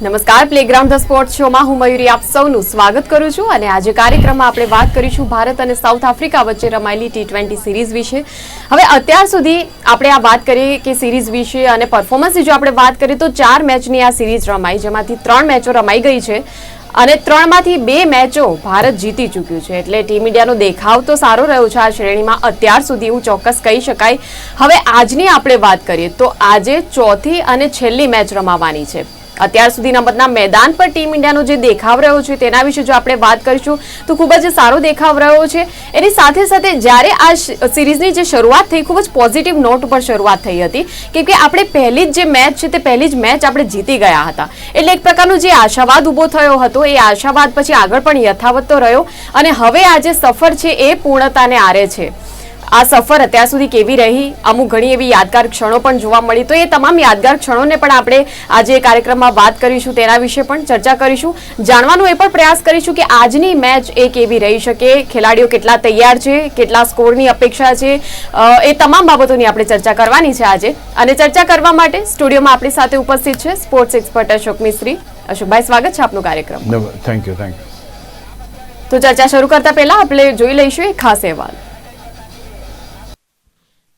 નમસ્કાર playground the sport શોમાં હું મયુરી આપ સૌનું સ્વાગત કરું છું અને આજે કાર્યક્રમમાં આપણે વાત કરીશું ભારત અને સાઉથ આફ્રિકા વચ્ચે રમાયેલી ટી ટ્વેન્ટી સિરીઝ વિશે. હવે અત્યાર સુધી આપણે આ વાત કરીએ કે સિરીઝ વિશે અને પરફોર્મન્સની જો આપણે વાત કરીએ તો ચાર મેચની આ સિરીઝ રમાઈ, જેમાંથી ત્રણ મેચો રમાઈ ગઈ છે અને ત્રણમાંથી બે મેચો ભારત જીતી ચૂક્યું છે. એટલે ટીમ ઇન્ડિયાનો દેખાવ તો સારો રહ્યો છે આ શ્રેણીમાં. અત્યાર સુધી એવું ચોક્કસ કહી શકાય. હવે આજની આપણે વાત કરીએ તો આજે ચોથી અને છેલ્લી મેચ રમાવાની છે. અત્યાર સુધીના બધા મેદાન પર ટીમ ઇન્ડિયાનો જે દેખાવ રહ્યો છે તેના વિશે જો આપણે વાત કરીશું, તો ખૂબ જ સારો દેખાવ રહ્યો છે. એની સાથે સાથે જ્યારે આ સિરીઝની જે શરૂઆત થઈ, ખૂબ જ પોઝિટિવ નોટ ઉપર શરૂઆત થઈ હતી કેમ કે આપણે પહેલી જ જે મેચ છે તે પહેલી જ મેચ આપણે જીતી ગયા હતા. એટલે એક પ્રકારનો જે આશાવાદ ઊભો થયો હતો, એ આશાવાદ પછી આગળ પણ યથાવત તો રહ્યો અને હવે આ જે સફર છે એ પૂર્ણતાને આરે છે. આ સફર અત્યાર સુધી કેવી રહી? અમુક ઘણી એવી યાદગાર ક્ષણો પણ જોવા મળી. તો એ તમામ યાદગાર ક્ષણોને પણ આપણે આજે કાર્યક્રમમાં વાત કરીશું તેના વિશે પણ ચર્ચા કરીશું. જાણવાનો એ પણ પ્રયાસ કરીશું કે આજની મેચ એ કેવી રહી શકે? ખેલાડીઓ કેટલા તૈયાર છે? કેટલા સ્કોરની અપેક્ષા છે? એ તમામ બાબતોની આપણે ચર્ચા કરવાની છે આજે. અને ચર્ચા કરવા માટે સ્ટુડિયોમાં આપણી સાથે ઉપસ્થિત છે સ્પોર્ટ્સ એક્સપર્ટ અશોક મિસ્ત્રી. અશોકભાઈ સ્વાગત છે આપનું કાર્યક્રમ થેન્ક યુ થેન્ક યુ તો ચર્ચા શરૂ કરતા પહેલા આપણે જોઈ લઈશું એક ખાસ અહેવાલ.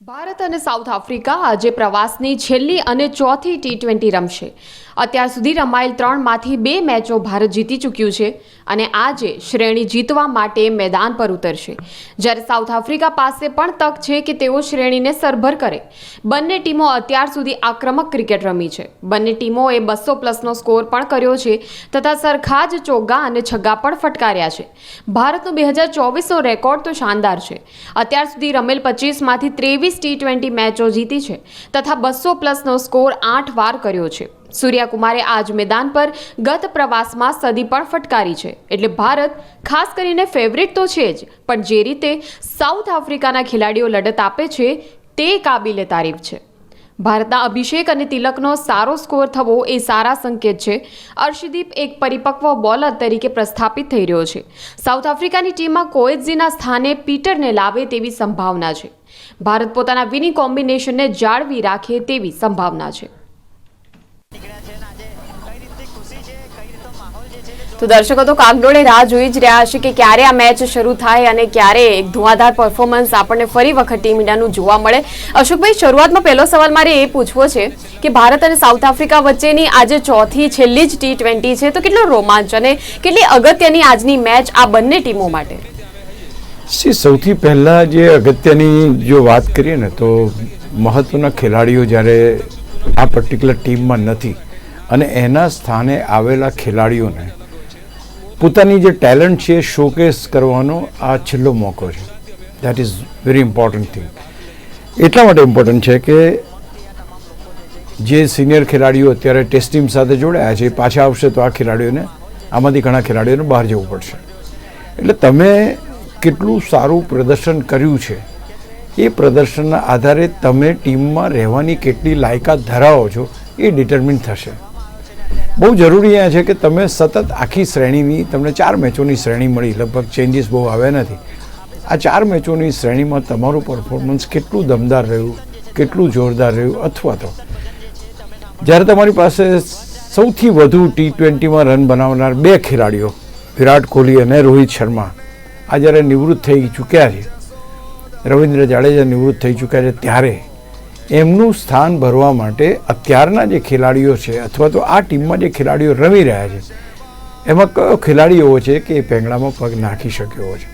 ભારત અને સાઉથ આફ્રિકા આજે પ્રવાસની છેલ્લી અને ચોથી ટી ટ્વેન્ટી રમશે. અત્યાર સુધી રમાયેલ ત્રણમાંથી બે મેચો ભારત જીતી ચૂક્યું છે અને આજે શ્રેણી જીતવા માટે મેદાન પર ઉતરશે. જ્યારે સાઉથ આફ્રિકા પાસે પણ તક છે કે તેઓ શ્રેણીને સરભર કરે. બંને ટીમો અત્યાર સુધી આક્રમક ક્રિકેટ રમી છે. બંને ટીમોએ બસો પ્લસનો સ્કોર પણ કર્યો છે તથા સરખા જ ચોગ્ગા અને છગ્ગા પણ ફટકાર્યા છે. ભારતનો બે હજાર ચોવીસનો રેકોર્ડ તો શાનદાર છે. અત્યાર સુધી રમેલ પચીસમાંથી ત્રેવીસ ટી ટ્વેન્ટી મેચો જીતી છે તથા બસો પ્લસનો સ્કોર આઠ વાર કર્યો છે. સૂર્યાકુમારે આજ મેદાન પર ગત પ્રવાસમાં સદી પણ ફટકારી છે. એટલે ભારત ખાસ કરીને ફેવરિટ તો છે જ, પણ જે રીતે સાઉથ આફ્રિકાના ખેલાડીઓ લડત આપે છે, તે કાબિલે તારીફ છે. ભારતના અભિષેક અને તિલકનો સારો સ્કોર થવો એ સારા સંકેત છે. અર્શદીપ એક પરિપક્વ બોલર તરીકે પ્રસ્થાપિત થઈ રહ્યો છે. સાઉથ આફ્રિકાની ટીમમાં કોએત્ઝીના સ્થાને પીટરને લાવે તેવી સંભાવના છે. ભારત પોતાના વિનિંગ કોમ્બિનેશનને જાળવી રાખે તેવી સંભાવના છે. તે તો દર્શકો તો કાગડોળે રાહ જોઈ જ રહ્યા હશે કે ક્યારે આ મેચ શરૂ થાય અને ક્યારે એક ધુઆધાર પરફોર્મન્સ આપણને ફરી વખત ટીમ ઇન્ડિયાનું જોવા મળે. અશોકભાઈ શરૂઆતમાં પહેલો સવાલ મારે એ પૂછવો છે કે ભારત અને સાઉથ આફ્રિકા વચ્ચેની આજે ચોથી છેલ્લી જ ટી ટ્વેન્ટી છે તો કેટલો રોમાંચ અને કેટલી અગત્યની આજની મેચ આ બંને ટીમો માટે? સૌથી પહેલાં જે અગત્યની જો વાત કરીએ ને તો મહત્ત્વના ખેલાડીઓ જ્યારે આ પર્ટિક્યુલર ટીમમાં નથી. અને એના સ્થાને આવેલા ખેલાડીઓને પોતાની જે ટેલેન્ટ છે શોકેસ કરવાનો આ છેલ્લો મોકો છે. That is very important thing એટલા માટે ઇમ્પોર્ટન્ટ છે કે જે સિનિયર ખેલાડીઓ અત્યારે ટેસ્ટ ટીમ સાથે જોડાયા છે પાછા આવશે તો આ ખેલાડીઓને, આમાંથી ઘણા ખેલાડીઓને બહાર જવું પડશે. એટલે તમે કેટલું સારું પ્રદર્શન કર્યું છે એ પ્રદર્શનના આધારે તમે ટીમમાં રહેવાની કેટલી લાયકાત ધરાવો છો એ ડિટર્મિન થશે. બહુ જરૂરી એ છે કે તમે સતત આખી શ્રેણીની, તમને ચાર મેચોની શ્રેણી મળી, લગભગ ચેન્જીસ બહુ આવ્યા નથી. આ ચાર મેચોની શ્રેણીમાં તમારું પરફોર્મન્સ કેટલું દમદાર રહ્યું, કેટલું જોરદાર રહ્યું અથવા તો જ્યારે તમારી પાસે સૌથી વધુ ટી ટ્વેન્ટીમાં રન બનાવનાર બે ખેલાડીઓ, વિરાટ કોહલી અને રોહિત શર્મા, આ જ્યારે નિવૃત્ત થઈ ચૂક્યા છે રવિન્દ્ર જાડેજા નિવૃત્ત થઈ ચૂક્યા છે ત્યારે એમનું સ્થાન ભરવા માટે અત્યારના જે ખેલાડીઓ છે અથવા તો આ ટીમમાં જે ખેલાડીઓ રમી રહ્યા છે, એમાં કયો ખેલાડી એવો છે કે એ પેંગડામાં પગ નાખી શક્યો છે?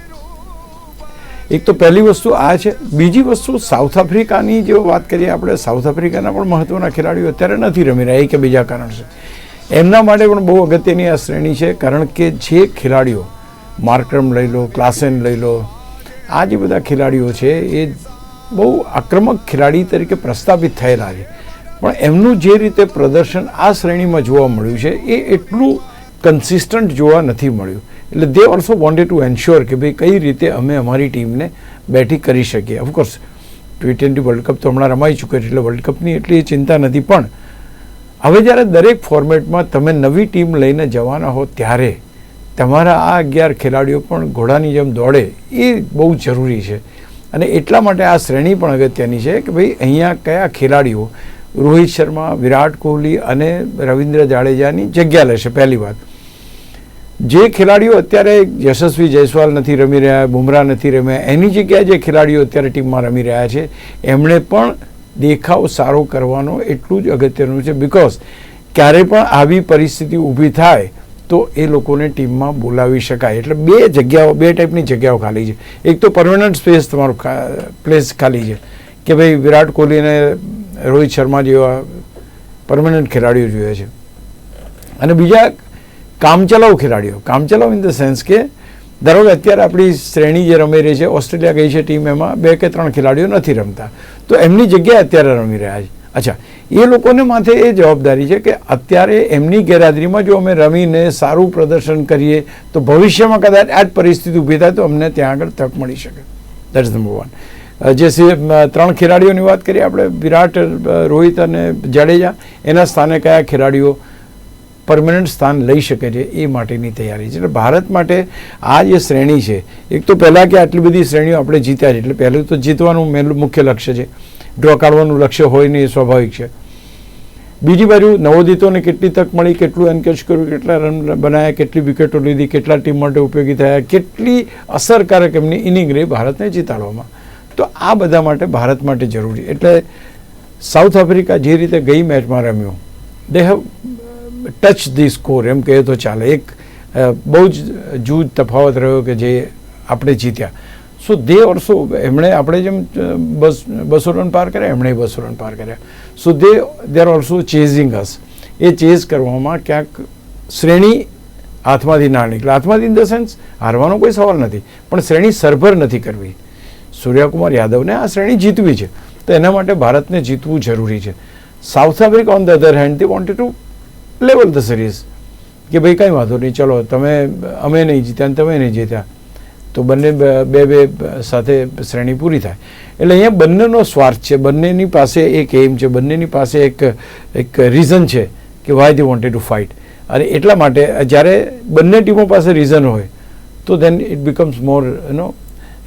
એક તો પહેલી વસ્તુ આ છે. બીજી વસ્તુ સાઉથ આફ્રિકાની જો વાત કરીએ આપણે, સાઉથ આફ્રિકાના પણ મહત્ત્વના ખેલાડીઓ અત્યારે નથી રમી રહ્યા, એ કે બીજા કારણ છે એમના માટે પણ બહુ અગત્યની આ શ્રેણી છે, કારણ કે જે ખેલાડીઓ માર્કરમ લઈ લો, ક્લાસેન લઈ લો આ જે બધા ખેલાડીઓ છે, એ બહુ આક્રમક ખેલાડી તરીકે પ્રસ્થાપિત થયેલા છે. પણ એમનું જે રીતે પ્રદર્શન આ શ્રેણીમાં જોવા મળ્યું છે, એ એટલું કન્સિસ્ટન્ટ જોવા નથી મળ્યું. એટલે they also wanted to ensure કે ભાઈ કઈ રીતે અમે અમારી ટીમને બેઠી કરી શકીએ. Of course T twenty world cup તો હમણાં રમાઈ ચૂક્યો છે, એટલે વર્લ્ડ કપની એટલી ચિંતા નથી. પણ હવે જ્યારે દરેક ફોર્મેટમાં તમે નવી ટીમ લઈને જવાના હો ત્યારે તમારા આ અગિયાર ખેલાડીઓ પણ ઘોડાની જેમ દોડે એ બહુ જરૂરી છે. અને એટલા માટે આ શ્રેણી પણ અગત્યની છે કે ભાઈ અહીંયા કયા ખેલાડીઓ રોહિત શર્મા, વિરાટ કોહલી અને રવિન્દ્ર જાડેજાની જગ્યા લેશે? પહેલી વાત. જે ખેલાડીઓ અત્યારે યશસ્વી જયસ્વાલ નથી રમી રહ્યા, બુમરાહ નથી રમ્યા, એની જગ્યાએ જે ખેલાડીઓ અત્યારે ટીમમાં રમી રહ્યા છે, એમણે પણ દેખાવ સારો કરવાનો એટલું જ અગત્યનું છે. બિકોઝ ક્યારે પણ આવી પરિસ્થિતિ ઊભી થાય તો એ લોકોને ટીમમાં બોલાવી શકાય. એટલે બે જગ્યાઓ, બે ટાઈપની જગ્યાઓ ખાલી છે. એક તો પરમનન્ટ સ્પેસ તમારો પ્લેસ ખાલી છે. કે ભાઈ વિરાટ કોહલી અને રોહિત શર્મા જેવા પરમનન્ટ ખેલાડીઓ જોઈએ છે. અને બીજા કામચલાઉ ખેલાડીઓ. કામચલાઉ ઇન ધ સેન્સ કે ધારો કે અત્યારે આપણી શ્રેણી જે રમી રહી છે, ઓસ્ટ્રેલિયા ગઈ છે ટીમ એમાં બે કે ત્રણ ખેલાડીઓ નથી રમતા. તો એમની જગ્યાએ અત્યારે રમી રહ્યા છે. અચ્છા એ લોકોને માથે એ જવાબદારી છે કે અત્યારે એમની ગેરહાજરીમાં જો અમે રમીને સારું પ્રદર્શન કરીએ, તો ભવિષ્યમાં કદાચ આ જ પરિસ્થિતિ ઊભી થાય તો અમને ત્યાં આગળ તક મળી શકે. દેટ ઇઝ નંબર વન જે ત્રણ ખેલાડીઓની વાત કરીએ આપણે, વિરાટ રોહિત અને જાડેજા. એના સ્થાને કયા ખેલાડીઓ પરમનન્ટ સ્થાન લઈ શકે છે એ માટેની તૈયારી છે. એટલે ભારત માટે આ જે શ્રેણી છે, એક તો પહેલાં કે આટલી બધી શ્રેણીઓ આપણે જીત્યા છે. એટલે પહેલું તો જીતવાનું મેલું મુખ્ય લક્ષ્ય છે. ડ્રો કાઢવાનું લક્ષ્ય હોય નહીં એ સ્વાભાવિક છે. બીજી બાજુ નવોદિતોને કેટલી તક મળી, કેટલું એન્કેજ કર્યું, કેટલા રન બનાવ્યા કેટલી વિકેટો લીધી, કેટલા ટીમ માટે ઉપયોગી થયા, કેટલી અસરકારક એમની ઇનિંગ રહી ભારતને જીતાડવામાં. તો આ બધા માટે ભારત માટે જરૂરી એટલે સાઉથ આફ્રિકા જે રીતે ગઈ મેચમાં રમ્યું they have touch the score, એમ કહીએ તો ચાલે. એક બહુ જ જૂજ તફાવત રહ્યો કે જે આપણે જીત્યા. સો દે ઓલ્સો એમણે આપણે જેમ બસ, બસો રન પાર કર્યા, એમણે બસો રન પાર કર્યા. So they they are also chasing as a chase કરવામાં ક્યાંક શ્રેણી હાથમાંથી ના નીકળે. હાથમાંથી ઇન ધ સેન્સ હારવાનો કોઈ સવાલ નથી, પણ શ્રેણી સરભર નથી કરવી. સૂર્યકુમાર યાદવને આ શ્રેણી જીતવી છે. તો એના માટે ભારતને જીતવું જરૂરી છે. South Africa on the other hand they wanted to level the series કે ભાઈ કાંઈ વાંધો નહીં, ચલો, તમે, અમે નહીં જીત્યા અને તમે નહીં જીત્યા. તો બંને બે બે સાથે શ્રેણી પૂરી થાય. એટલે અહીંયા બંનેનો સ્વાર્થ છે, બંનેની પાસે એક એમ છે, બંનેની પાસે એક એક રીઝન છે કે why the wanted to fight અને એટલા માટે, જ્યારે બંને ટીમો પાસે રીઝન હોય, તો then it becomes more no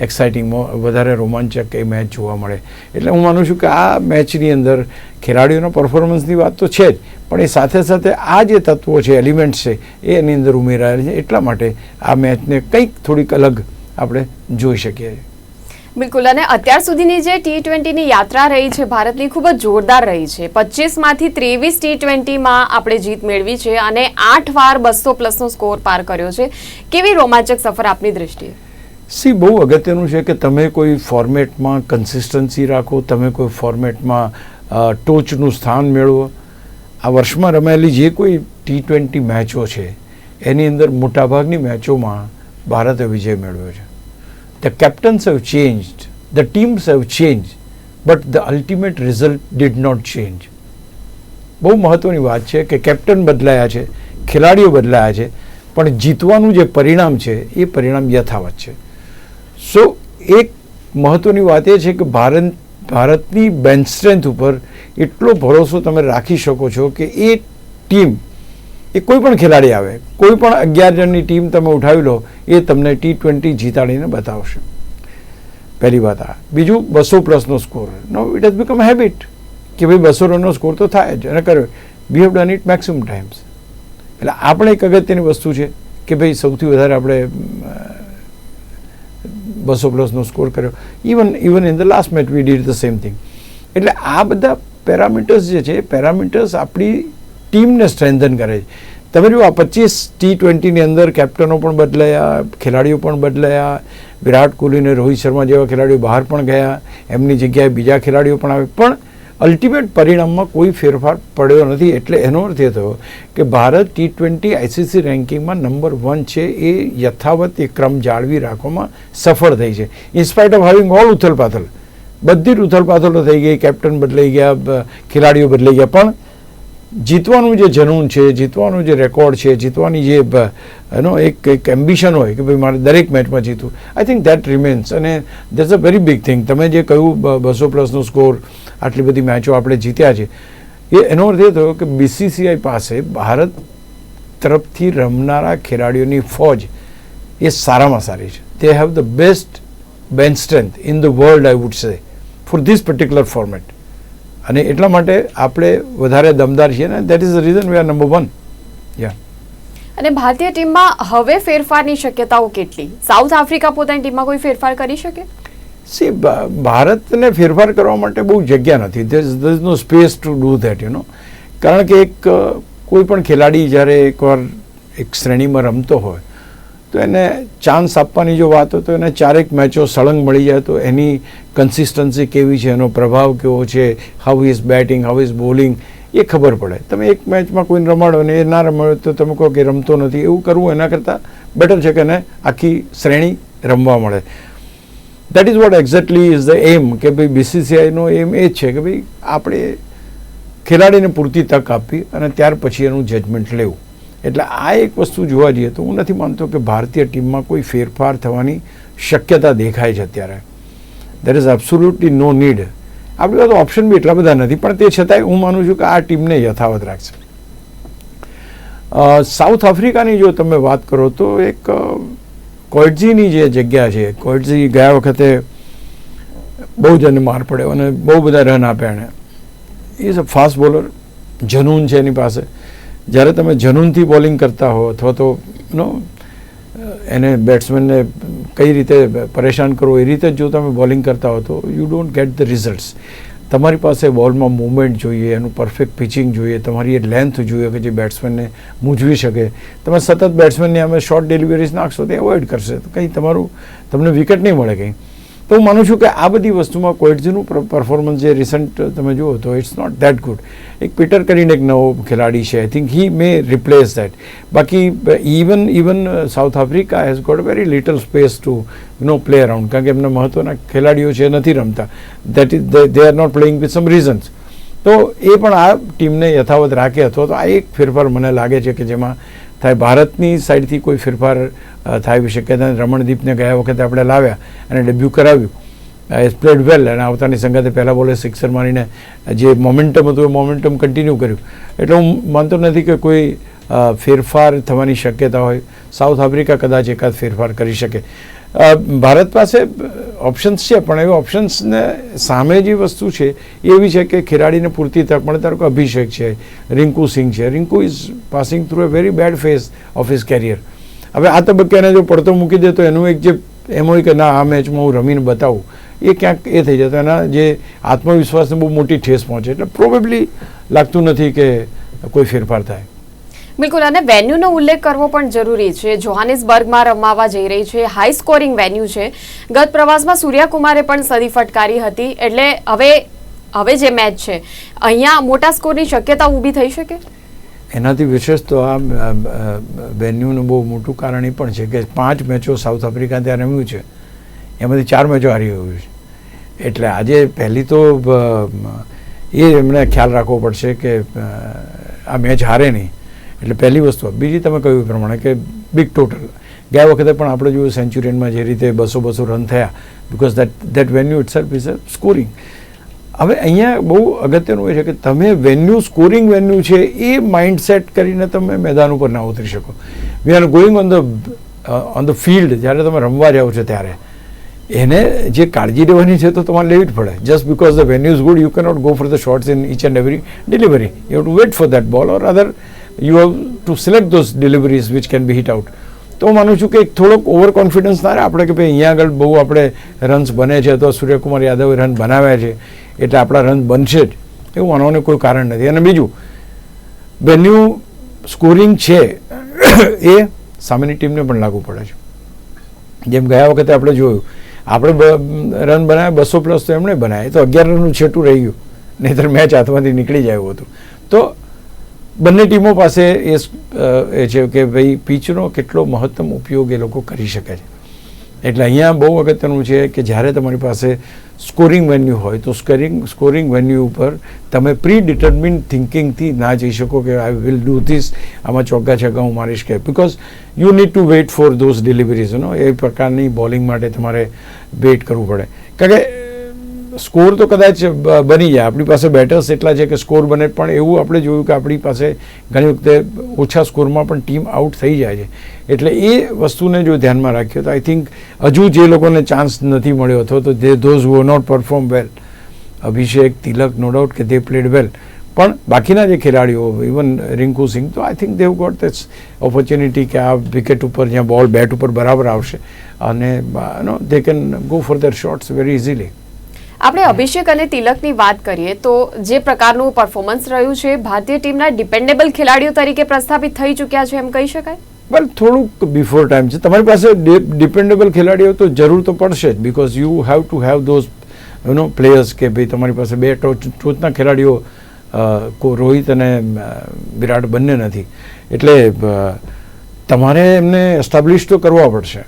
exciting વધારે રોમાંચક એ મેચ જોવા મળે. એટલે હું માનું છું કે આ મેચની અંદર ખેલાડીઓના પરફોર્મન્સની વાત તો છે જ, પણ એ સાથે સાથે આ જે તત્વો છે એલિમેન્ટ્સ છે, એ એની અંદર ઉમેરાયેલ છે. એટલા માટે આ મેચને કંઈક થોડીક અલગ આપણે જોઈ શકીએ બિલકુલ, અને અત્યાર સુધીની જે ટી ટ્વેન્ટીની યાત્રા રહી છે, ભારતની ખૂબ જ જોરદાર રહી છે. પચીસમાંથી ત્રેવીસ ટી ટ્વેન્ટીમાં આપણે જીત મેળવી છે અને આઠ વાર બસો પ્લસનો સ્કોર પાર કર્યો છે. કેવી રોમાંચક સફર આપની દ્રષ્ટિએ? સી બહુ અગત્યનું છે કે તમે કોઈ ફોર્મેટમાં કન્સિસ્ટન્સી રાખો, તમે કોઈ ફોર્મેટમાં ટોચનું સ્થાન મેળવો. આ વર્ષમાં રમાયેલી જે કોઈ ટી ટ્વેન્ટી મેચો છે, એની અંદર મોટાભાગની મેચોમાં ભારતે વિજય મેળવ્યો છે. The captains have changed the teams have change but the ultimate result did not change બહુ મહત્ત્વની વાત છે કે કેપ્ટન બદલાયા છે, ખેલાડીઓ બદલાયા છે, પણ જીતવાનું જે પરિણામ છે, એ પરિણામ યથાવત છે. સો એક મહત્ત્વની વાત એ છે કે ભારત, ભારતની બેન્ચ સ્ટ્રેન્થ ઉપર એટલો ભરોસો તમે રાખી શકો છો કે એ ટીમ એ કોઈ પણ ખેલાડી આવે, કોઈ પણ અગિયાર જણની ટીમ તમે ઉઠાવી લો, એ તમને ટી ટ્વેન્ટી જીતાડીને બતાવશે. પહેલી વાત આ. બીજું, બસો પ્લસનો score no it has become habit કે ભાઈ બસો રનનો સ્કોર તો થાય જ. અને કર્યો. We have done it maximum times એટલે આપણે એક અગત્યની વસ્તુ છે કે ભાઈ સૌથી વધારે આપણે બસો પ્લસનો સ્કોર કર્યો. Even even in the last match we did the same thing એટલે આ બધા પેરામીટર્સ જે છે, પેરામીટર્સ આપણી ટીમને સ્ટ્રેન્થન કરે છે. તમે જો આ પચીસ ટી ટ્વેન્ટીની અંદર કેપ્ટનો પણ બદલાયા, ખેલાડીઓ પણ બદલાયા. વિરાટ કોહલી અને રોહિત શર્મા જેવા ખેલાડીઓ બહાર પણ ગયા. એમની જગ્યાએ બીજા ખેલાડીઓ પણ આવે પણ અલ્ટિમેટ પરિણામમાં કોઈ ફેરફાર પડ્યો નથી. એટલે એનો અર્થ એ થયો કે ભારત ટી ટ્વેન્ટી આઈસીસી રેન્કિંગમાં નંબર વન છે. એ યથાવત એ ક્રમ જાળવી રાખવામાં સફળ થઈ છે. In spite of having all ઉથલપાથલ. બધી જ ઉથલપાથલો થઈ ગઈ કેપ્ટન બદલાઈ ગયા ખેલાડીઓ બદલાઈ ગયા. પણ જીતવાનું જે જનૂન છે, જીતવાનું જે રેકોર્ડ છે, જીતવાની જે એનો એક એક એમ્બિશન હોય કે ભાઈ મારે દરેક મેચમાં જીતવું. આઈ થિંક દેટ રિમેન્સ અને that's a very big thing તમે જે કહ્યું બસો પ્લસનો સ્કોર આટલી બધી મેચો આપણે જીત્યા છે. એ, એનો અર્થ એ થયો કે બીસીસીઆઈ પાસે ભારત તરફથી રમનારા ખેલાડીઓની ફોજ એ સારામાં સારી છે. They have the best bench strength in the world I would say for this particular format અને એટલા માટે આપણે વધારે દમદાર છીએ ને that is the reason we are number one યા અને ભારતીય ટીમમાં હવે ફેરફારની શક્યતાઓ કેટલી? સાઉથ આફ્રિકા પોતાની ટીમમાં કોઈ ફેરફાર કરી શકે? સી ભારતને ફેરફાર કરવા માટે બહુ જગ્યા નથી. There is no space to do that you know કારણ કે એક કોઈ પણ ખેલાડી જ્યારે એકવાર એક શ્રેણીમાં રમતો હોય તો એને ચાન્સ આપવાની જો વાત હોય તો એને ચારેક મેચો સળંગ મળી જાય તો એની કન્સિસ્ટન્સી કેવી છે, એનો પ્રભાવ કેવો છે how is batting how is bowling એ ખબર પડે. તમે એક મેચમાં કોઈને રમાડો ને એ ના રમાડો તો તમે કહો કે રમતો નથી, એવું કરવું એના કરતાં બેટર છે કે એને આખી શ્રેણી રમવા મળે. That is what exactly is the aim કે ભાઈ બીસીસીઆઈનો એમ એ જ છે કે ભાઈ આપણે ખેલાડીને પૂરતી તક આપવી અને ત્યાર પછી એનું જજમેન્ટ લેવું. એટલે આ એક વસ્તુ જોવા જઈએ તો હું નથી માનતો કે ભારતીય ટીમમાં કોઈ ફેરફાર થવાની શક્યતા દેખાય છે અત્યારે. There is absolutely no need આપણી પાસે ઓપ્શન બી એટલા બધા નથી, પણ તે છતાંય હું માનું છું કે આ ટીમને યથાવત રાખશે. સાઉથ આફ્રિકાની જો તમે વાત કરો તો એક કોઇટઝીની જે જગ્યા છે કોઇટઝી ગયા વખતે બહુ જ એને માર પડ્યો અને બહુ બધા રન આપ્યા એણે. ઇઝ અ ફાસ્ટ બોલર જનૂન છે એની પાસે. જ્યારે તમે જનૂનથી બોલિંગ કરતા હો અથવા તો નો એને બેટ્સમેનને કઈ રીતે પરેશાન કરવો, એ રીતે જો તમે બોલિંગ કરતા હો તો you don't get the results તમારી પાસે બોલમાં મૂવમેન્ટ જોઈએ, એનું પરફેક્ટ પિચિંગ જોઈએ, તમારી એ લેન્થ જોઈએ કે જે બેટ્સમેનને મૂંઝવી શકે. તમે સતત બેટ્સમેનને અમે શોર્ટ ડિલિવરીઝ નાખશો તો એવોઇડ કરશે. તો કંઈ તમારું, તમને વિકેટ નહીં મળે કંઈ. તો હું માનું છું કે આ બધી વસ્તુમાં કોઇટજીનું પરફોર્મન્સ જે રિસન્ટ તમે જુઓ તો ઇટ્સ નોટ દેટ ગુડ એક પીટર કરીને એક નવો ખેલાડી છે. I think he may replace that બાકી even even South Africa has got very little space to know play around કારણ કે એમના મહત્ત્વના ખેલાડીઓ છે, નથી રમતા. That is they are not playing with some reasons તો એ પણ આ ટીમને યથાવત રાખે અથવા તો આ એક ફેરફાર મને લાગે છે કે જેમાં થાય. ભારતની સાઈડથી કોઈ ફેરફાર થાય એવી શક્યતા રમણદીપને ગયા વખતે આપણે લાવ્યા અને ડેબ્યુ કરાવ્યું. એઝ પ્લેડ વેલ અને આવતાની સંગાતે પહેલાં બોલે સિક્સર મારીને જે મોમેન્ટમ હતું એ મોમેન્ટમ કન્ટિન્યુ કર્યું. એટલે હું માનતો નથી કે કોઈ ફેરફાર થવાની શક્યતા હોય. સાઉથ આફ્રિકા કદાચ એકાદ ફેરફાર કરી શકે. ભારત પાસે ઓપ્શન્સ છે, પણ એ ઓપ્શન્સને સામે જે વસ્તુ છે એવી છે કે ખેલાડીને પૂરતી તક મળે, ધારો કે અભિષેક છે, રિંકુ સિંઘ છે. Rinku is passing through a very bad phase of his career હવે આ તબક્કે જો પડતો મૂકી દે, તો એનું એક જે એમ હોય કે ના, આ મેચમાં હું રમીને બતાવું, એ ક્યાંક એ થઈ જતો એના જે આત્મવિશ્વાસને બહુ મોટી ઠેસ પહોંચે. એટલે પ્રોબેબલી લાગતું નથી કે કોઈ ફેરફાર થાય. બિલકુલ, અને વેન્યુનો ઉલ્લેખ કરવો પણ જરૂરી છે. જોહાનિસબર્ગમાં રમાવા જઈ રહી છે. હાઈ સ્કોરિંગ વેન્યુ છે. ગત પ્રવાસમાં સૂર્યાકુમારે પણ સદી ફટકારી હતી. એટલે હવે હવે જે મેચ છે, અહીંયા મોટા સ્કોરની શક્યતા ઊભી થઈ શકે? એનાથી વિશેષ તો આ વેન્યુનું બહુ મોટું કારણ એ પણ છે કે પાંચ મેચો સાઉથ આફ્રિકા ત્યાં રમ્યું છે. એમાંથી ચાર મેચો હારી ગયું છે. એટલે આજે પહેલી તો એ એમણે ખ્યાલ રાખવો પડશે કે આ મેચ હારે નહીં. એટલે પહેલી વસ્તુ. બીજી તમે કહ્યું પ્રમાણે કે બિગ ટોટલ ગયા વખતે પણ આપણે જોયું સેન્ચુરિયનમાં જે રીતે બસો બસો રન થયા. Because that that venue itself is a scoring હવે અહીંયા બહુ અગત્યનું એ છે કે તમે વેન્યુ સ્કોરિંગ વેન્યુ છે એ માઇન્ડ સેટ કરીને તમે મેદાન ઉપર ના ઉતરી શકો. We are going on the on the field જ્યારે તમે રમવા જાઓ છો ત્યારે. એને જે કાળજી લેવાની છે તો તમારે લેવી જ પડે. Just because the venue is good you cannot go for the shorts in each and every delivery you have to wait for that ball or other you have to select those deliveries which can be hit out તો માનું છું કે એક થોડોક over confidence ના રહે. આપણે કે ભાઈ અહીંયા આગળ બહુ આપણે રન્સ બને છે અથવા સૂર્યકુમાર યાદવે રન બનાવ્યા છે, એટલે આપણા રન બનશે જ. એવું માનવાનું કોઈ કારણ નથી. અને બીજું વેન્યુ સ્કોરિંગ છે એ સામેની ટીમને પણ લાગુ પડે છે. જેમ ગયા વખતે આપણે જોયું, આપણે રન બનાવ્યા, બસો પ્લસ તો એમણે બનાવ્યા. તો અગિયાર રનનું છેટું રહી ગયું. નહીંતર મેચ હાથમાંથી નીકળી જાય હતું. તો બંને ટીમો પાસે એ એ છે કે ભાઈ પીચનો કેટલો મહત્તમ ઉપયોગ એ લોકો કરી શકે છે. એટલે અહીંયા બહુ અગત્યનું છે કે જ્યારે તમારી પાસે સ્કોરિંગ વેન્યુ હોય તો સ્કોરિંગ સ્કોરિંગ વેન્યુ ઉપર તમે પ્રી ડિટર્મિન થિંકિંગથી ના જઈ શકો કે આઈ વિલ ડુ ધીસ આમાં ચોગ્ગા છગ્ગા હું મારીશ કે because you need to wait for those deliveries know એ પ્રકારની બોલિંગ માટે તમારે વેઇટ કરવું પડે. કારણ કે સ્કોર તો કદાચ બની જાય. આપણી પાસે બેટર્સ એટલા છે કે સ્કોર બને, પણ એવું આપણે જોયું કે આપણી પાસે ઘણી વખતે ઓછા સ્કોરમાં પણ ટીમ આઉટ થઈ જાય છે. એટલે એ વસ્તુને જો ધ્યાનમાં રાખ્યો તો આઈ થિંક હજુ જે લોકોને ચાન્સ નથી મળ્યો અથવા તો they those won't perform well Abhishek, Tilak no doubt કે દે પ્લેડ વેલ પણ બાકીના જે ખેલાડીઓ ઇવન રિંકુ સિંહ, તો I think they've got this opportunity કે આ વિકેટ ઉપર જ્યાં બોલ બેટ ઉપર બરાબર આવશે. અને no they can go for their shots very easily આપણે અભિષેક અને તિલકની વાત કરીએ તો જે પ્રકારનું પરફોર્મન્સ રહ્યું છે, ભારતીય ટીમના ડિપેન્ડેબલ ખેલાડીઓ તરીકે પ્રસ્થાપિત થઈ ચૂક્યા છે એમ કહી શકાય? બટ થોડુંક બિફોર ટાઈમ છે. તમારી પાસે ડિપેન્ડેબલ ખેલાડીઓ તો જરૂર તો પડશે જ because you have to have those you know players કે ભાઈ તમારી પાસે બે ટોચ, ટોચના ખેલાડીઓ કો રોહિત અને વિરાટ બંને નથી. એટલે તમારે એમને એસ્ટાબ્લિશ તો કરવા પડશે.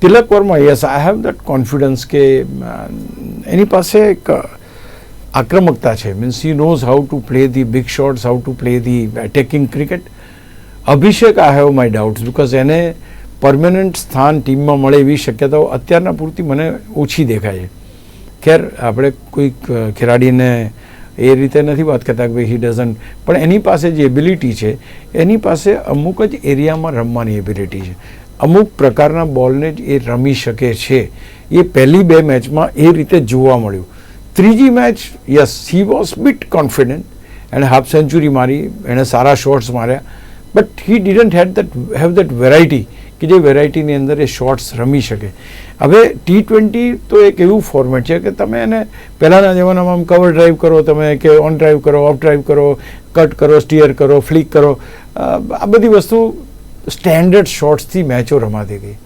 Tilak Varma yes I have that confidence કે એની પાસે એક આક્રમકતા છે. Means he knows how to play the big shots how to play the attacking cricket Abhishek I have my doubts because એને પરમેનન્ટ સ્થાન ટીમમાં મળે એવી શક્યતાઓ અત્યારના પૂરતી મને ઓછી દેખાય છે. ખેર, આપણે કોઈક ખેલાડીને એ રીતે નથી વાત કરતા કે હી ડઝન પણ એની પાસે જે એબિલિટી છે, એની પાસે અમુક જ એરિયામાં રમવાની એબિલિટી છે. અમુક પ્રકારના બોલને જ એ રમી શકે છે. એ પહેલી બે મેચમાં એ રીતે જોવા મળ્યું. ત્રીજી match yes he was bit confident એણે હાફ સેન્ચુરી મારી, એણે સારા શોટ્સ માર્યા. But he didn't had that have that variety કે જે વેરાયટીની અંદર એ શોર્ટ્સ રમી શકે. હવે ટી ટ્વેન્ટી તો એક એવું ફોર્મેટ છે કે તમે એને પહેલાંના જમાનામાં આમ કવર ડ્રાઈવ કરો, તમે કે ઓન ડ્રાઈવ કરો ઓફ ડ્રાઈવ કરો કટ કરો સ્ટીયર કરો ફ્લિક કરો. આ બધી વસ્તુ સ્ટેન્ડર્ડ શોર્ટ્સથી મેચો રમાતી ગઈ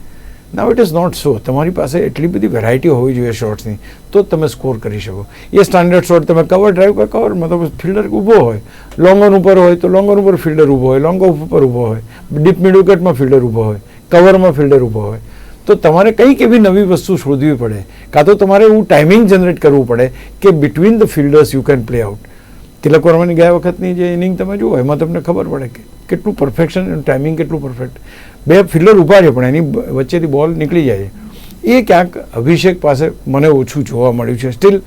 now it is not so તમારી પાસે એટલી બધી વેરાયટી હોવી જોઈએ શોર્ટ્સની તો તમે સ્કોર કરી શકો. એ સ્ટાન્ડર્ડ શોટ તમે કવર ડ્રાઈવ કરો કવર મતલબ ફિલ્ડર ઊભો હોય લોંગ ઉપર હોય, તો લોંગ ઉપર ફિલ્ડર ઊભો હોય લોંગ ઓફ ઉપર ઊભો હોય ડીપ મિડ ફિલ્ડર ઊભો હોય કવરમાં ફિલ્ડર ઊભો હોય. તો તમારે કંઈક એવી નવી વસ્તુ શોધવી પડે, કાં તો તમારે એવું ટાઈમિંગ જનરેટ કરવું પડે કે between the fielders you can play out Tilak વર્માની ગયા વખતની જે ઇનિંગ તમે જુઓ, એમાં તમને ખબર પડે કે કેટલું પરફેક્શન એનું ટાઈમિંગ કેટલું પરફેક્ટ બે ફિલ્ડર ઊભા છે પણ એની વચ્ચેથી બોલ નીકળી જાય. છે એ ક્યાંક અભિષેક પાસે મને ઓછું જોવા મળ્યું છે. સ્ટીલ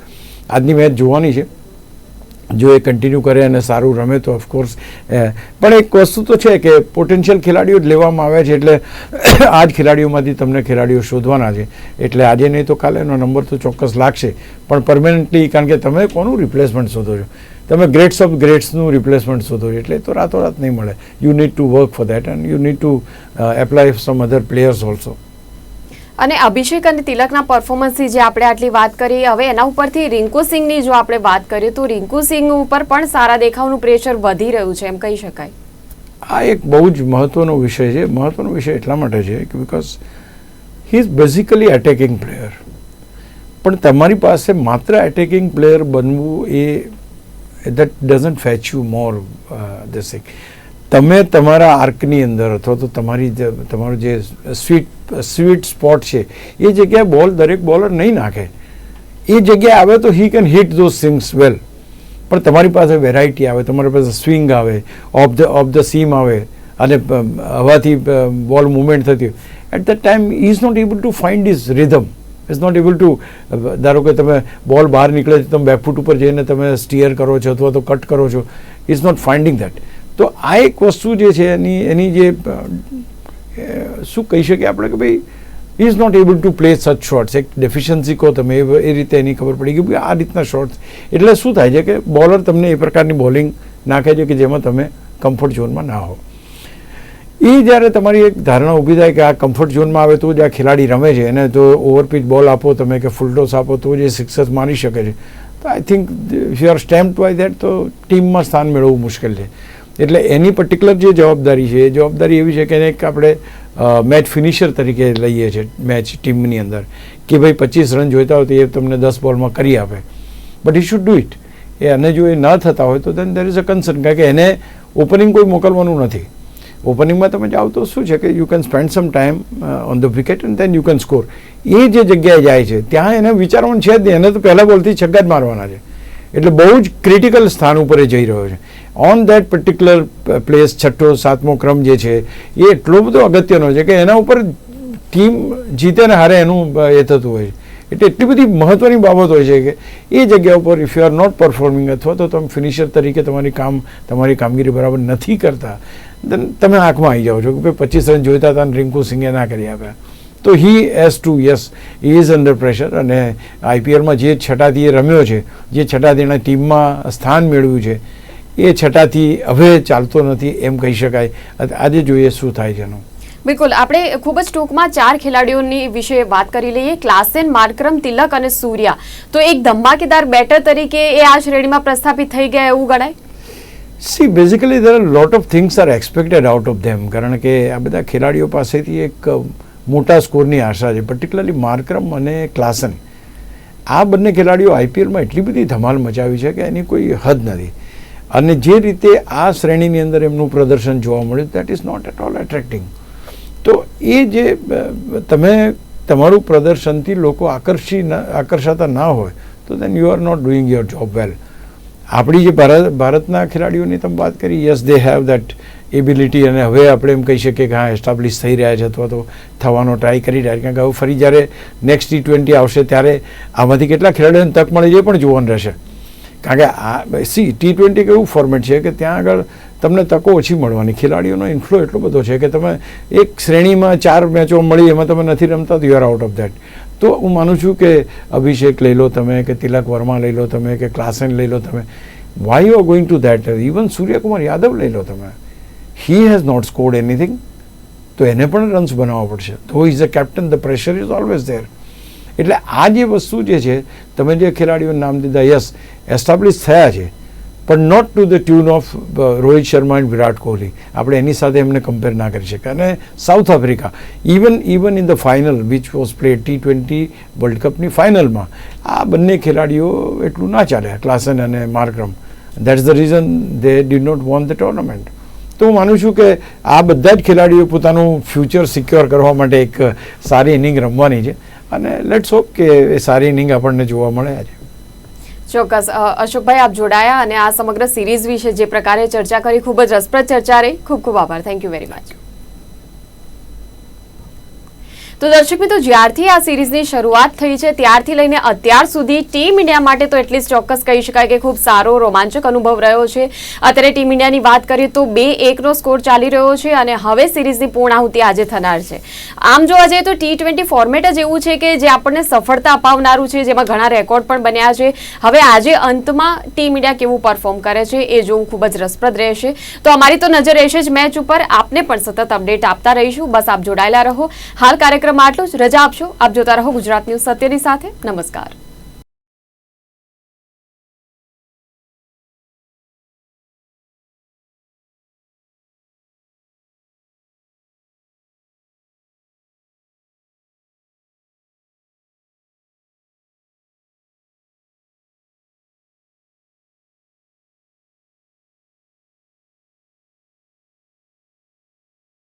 આજની મેચ જોવાની છે. જો એ કન્ટિન્યુ કરે અને સારું રમે તો ઓફકોર્સ પણ એક વસ્તુ તો છે કે પોટેન્શિયલ ખેલાડીઓ જ લેવામાં આવ્યા છે, એટલે આ જ ખેલાડીઓમાંથી તમને ખેલાડીઓ શોધવાના છે. એટલે આજે નહીં તો કાલે એનો નંબર તો ચોક્કસ લાગશે. પણ પરમેનન્ટલી કારણ કે તમે કોનું રિપ્લેસમેન્ટ શોધો છો? તમે ગ્રેટ્સ ઓફ ગ્રેટ્સનું રિપ્લેસમેન્ટ શોધો એટલે તો રાતોરાત નહીં મળે. You need to work for that and you need to apply some other players also અને અભિષેક અને તિલકના પરફોર્મન્સની જે આપણે આટલી વાત કરી હવે એના ઉપરથી રિંકુ સિંહની જો આપણે વાત કરીએ તો રિંકુ સિંહ ઉપર પણ સારા દેખાવનું પ્રેશર વધી રહ્યું છે એમ કહી શકાય. આ એક બહુ જ મહત્વનો વિષય છે. મહત્વનો વિષય એટલા માટે છે કે because he is basically attacking player પણ તમારી પાસે માત્ર એટેકિંગ પ્લેયર બનવું એ that doesn't fetch you more this તમે તમારા આર્કની અંદર અથવા તો તમારી તમારું જે સ્વીટ સ્વીટ સ્પોટ છે, એ જગ્યાએ બોલ, દરેક બોલર નહીં નાખે. એ જગ્યાએ આવે તો he can hit those things well પણ તમારી પાસે વેરાયટી આવે, તમારી પાસે સ્વિંગ આવે off the off the seam આવે, અને હવાથી બોલ મુવમેન્ટ થતી at the time is not able to find is rhythm is not able to ધારો કે તમે બોલ બહાર નીકળે છે, તમે બેકફૂટ ઉપર જઈને તમે સ્ટીયર કરો છો અથવા તો કટ કરો છો ઇઝ નોટ ફાઇન્ડિંગ દેટ તો આ એક વસ્તુ જે છે, એની એની જે શું કહી શકીએ આપણે કે ભાઈ is not able to play such shorts એક ડેફિશિયન્સી કહો તમે, એ રીતે એની ખબર પડી ભાઈ આ રીતના શોર્ટ્સ એટલે શું થાય છે કે બોલર તમને એ પ્રકારની બોલિંગ નાખે છે કે જેમાં તમે કમ્ફર્ટ ઝોનમાં ના હો. એ જ્યારે તમારી એક ધારણા ઊભી થાય કે આ કમ્ફર્ટ ઝોનમાં આવે તો જ આ ખેલાડી રમે છે, એને તો ઓવરપીચ બોલ આપો, તમે કે ફૂલ ટોસ આપો, તો જ એ સિક્સર્સ મારી શકે છે. તો I think you are stamp by that તો ટીમમાં સ્થાન મેળવવું મુશ્કેલ છે. એટલે એની પર્ટિક્યુલર જે જવાબદારી છે, એ જવાબદારી એવી છે કે એક આપણે મેચ ફિનિશર તરીકે લઈએ છીએ મેચ ટીમની અંદર. કે ભાઈ પચીસ રન જોઈતા હોય તો એ તમને દસ બોલમાં કરી આપે. But he should do it એ અને જો એ ન થતા હોય તો then there is a concern કારણ કે એને ઓપનિંગ કોઈ મોકલવાનું નથી. ઓપનિંગમાં તમે જાઓ તો શું છે કે you can spend some time on the wicket and then you can score એ જે જગ્યાએ જાય છે, ત્યાં એને વિચારવાનું છે જ એને તો પહેલાં બોલથી છગ્ગા જ મારવાના છે. એટલે બહુ જ ક્રિટિકલ સ્થાન ઉપર એ જઈ રહ્યો છે. ઓન દેટ પર્ટિક્યુલર પ્લેસ છઠ્ઠો, સાતમો ક્રમ જે છે, એ એટલો બધો અગત્યનો છે કે એના ઉપર ટીમ જીતે ને હારે એનું એ થતું હોય છે. એટલે એટલી બધી મહત્વની બાબત હોય છે કે એ જગ્યા ઉપર if you are not performing અથવા તો તમે ફિનિશર તરીકે તમારી કામ, તમારી કામગીરી બરાબર નથી કરતા દેન તમે આંખમાં આવી જાઓ છો કે ભાઈ પચીસ રન જોઈતા હતા અને રિંકુ સિંઘે ના કરી આપ્યા. તો he as to yes is under pressure અને આઈપીએલમાં જે છઠ્ઠાથી એ રમ્યો છે, જે છઠ્ઠાથી એણે ટીમમાં સ્થાન મેળવ્યું છે, એ છઠ્ઠાથી હવે ચાલતો નથી એમ કહી શકાય. આજે જોઈએ શું થાય છે એનું. બિલકુલ. આપણે ખૂબ જ ટૂંકમાં ચાર ખેલાડીઓની વિશે વાત કરી લઈએ. ક્લાસેન, માર્કરમ, તિલક અને સૂર્યા. તો એક ધમાકેદાર બેટર તરીકે એ આ શ્રેણીમાં પ્રસ્થાપિત થઈ ગયા એવું ગણાય? See basically there are lot of things are expected out of them કારણ કે આ બધા ખેલાડીઓ પાસેથી એક મોટા સ્કોરની આશા છે. પર્ટિક્યુલરલી માર્કરમ અને ક્લાસન. આ બંને ખેલાડીઓ આઈપીએલમાં એટલી બધી ધમાલ મચાવી છે કે એની કોઈ હદ નથી. અને જે રીતે આ શ્રેણીની અંદર એમનું પ્રદર્શન જોવા મળ્યું that is not at all attracting તો એ જે તમે તમારું પ્રદર્શનથી લોકો આકર્ષી આકર્ષાતા ના હોય, તો then you are not doing your job well આપણી જે ભારત, ભારતના ખેલાડીઓની તમે વાત કરી yes they have that ability અને હવે આપણે એમ કહી શકીએ કે હા એસ્ટાબ્લિશ થઈ રહ્યા છે અથવા તો થવાનો ટ્રાય કરી રહ્યા છે. કારણ કે હવે ફરી જ્યારે નેક્સ્ટ ટી ટ્વેન્ટી આવશે ત્યારે આમાંથી કેટલા ખેલાડીઓને તક મળે એ પણ જોવાનું રહેશે. કારણ કે આ સી ટી ટ્વેન્ટી એક એવું ફોર્મેટ છે કે ત્યાં આગળ તમને તકો ઓછી મળવાની. ખેલાડીઓનો ઇન્ફ્લો એટલો બધો છે કે તમે એક શ્રેણીમાં ચાર મેચો મળી એમાં તમે નથી રમતા, તો you are out of that તો હું માનું છું કે અભિષેક લઈ લો તમે, કે તિલક વર્મા લઈ લો તમે, કે ક્લાસન લઈ લો તમે. Why you are going to that even Suryakumar Yadav લઈ લો તમે. He has not scored anything તો એને પણ રન્સ બનાવવા પડશે. તો is a captain the pressure is always there એટલે આ જે વસ્તુ જે છે, તમે જે ખેલાડીઓનું નામ દીધા યસ એસ્ટાબ્લિશ થયા છે પણ not to the tune of Rohit Sharma and Virat Kohli આપણે એની સાથે એમને કમ્પેર ના કરી શકીએ અને South Africa even even in the final which was play T twenty world કપની ફાઇનલમાં આ બંને ખેલાડીઓ એટલું ના ચાલ્યા ક્લાસન અને Markram that's the reason they did not won the tournament તો હું માનું છું કે આ બધા જ ખેલાડીઓ પોતાનું ફ્યુચર સિક્યોર કરવા માટે એક સારી ઇનિંગ રમવાની છે. અને લેટ્સ હોપ કે એ સારી ઇનિંગ આપણને જોવા મળે આજે. ચોક્કસ અશોકભાઈ, આપ જોડાયા અને આ સમગ્ર સિરીઝ વિશે જે પ્રકારે ચર્ચા કરી, ખૂબ જ રસપ્રદ ચર્ચા રહી. ખૂબ ખૂબ આભાર. થેન્ક યુ વેરી મચ તો દર્શક મિત્રો, જ્યારથી આ સિરીઝની શરૂઆત થઈ છે, ત્યારથી લઈને અત્યાર સુધી ટીમ ઇન્ડિયા માટે તો એટલીસ્ટ ચોક્કસ કહી શકાય કે ખૂબ સારો રોમાંચક અનુભવ રહ્યો છે. અત્યારે ટીમ ઇન્ડિયાની વાત કરીએ તો બે એકનો સ્કોર ચાલી રહ્યો છે અને હવે સિરીઝની પૂર્ણાહુતિ આજે થનાર છે. આમ જોવા જઈએ તો ટી ટ્વેન્ટી ફોર્મેટ જ એવું છે કે જે આપણને સફળતા અપાવનારું છે, જેમાં ઘણા રેકોર્ડ પણ બન્યા છે. હવે આજે અંતમાં ટીમ ઇન્ડિયા કેવું પરફોર્મ કરે છે, એ જોવું ખૂબ જ રસપ્રદ રહેશે. તો અમારી તો નજર રહેશે જ મેચ ઉપર. આપને પણ સતત અપડેટ આપતા રહીશું. બસ આપ જોડાયેલા રહો. હાલ કાર્યક્રમ આટલું જ રજા આપશો. આપ જોતા રહો ગુજરાત ન્યૂઝ સત્યની સાથે. નમસ્કાર.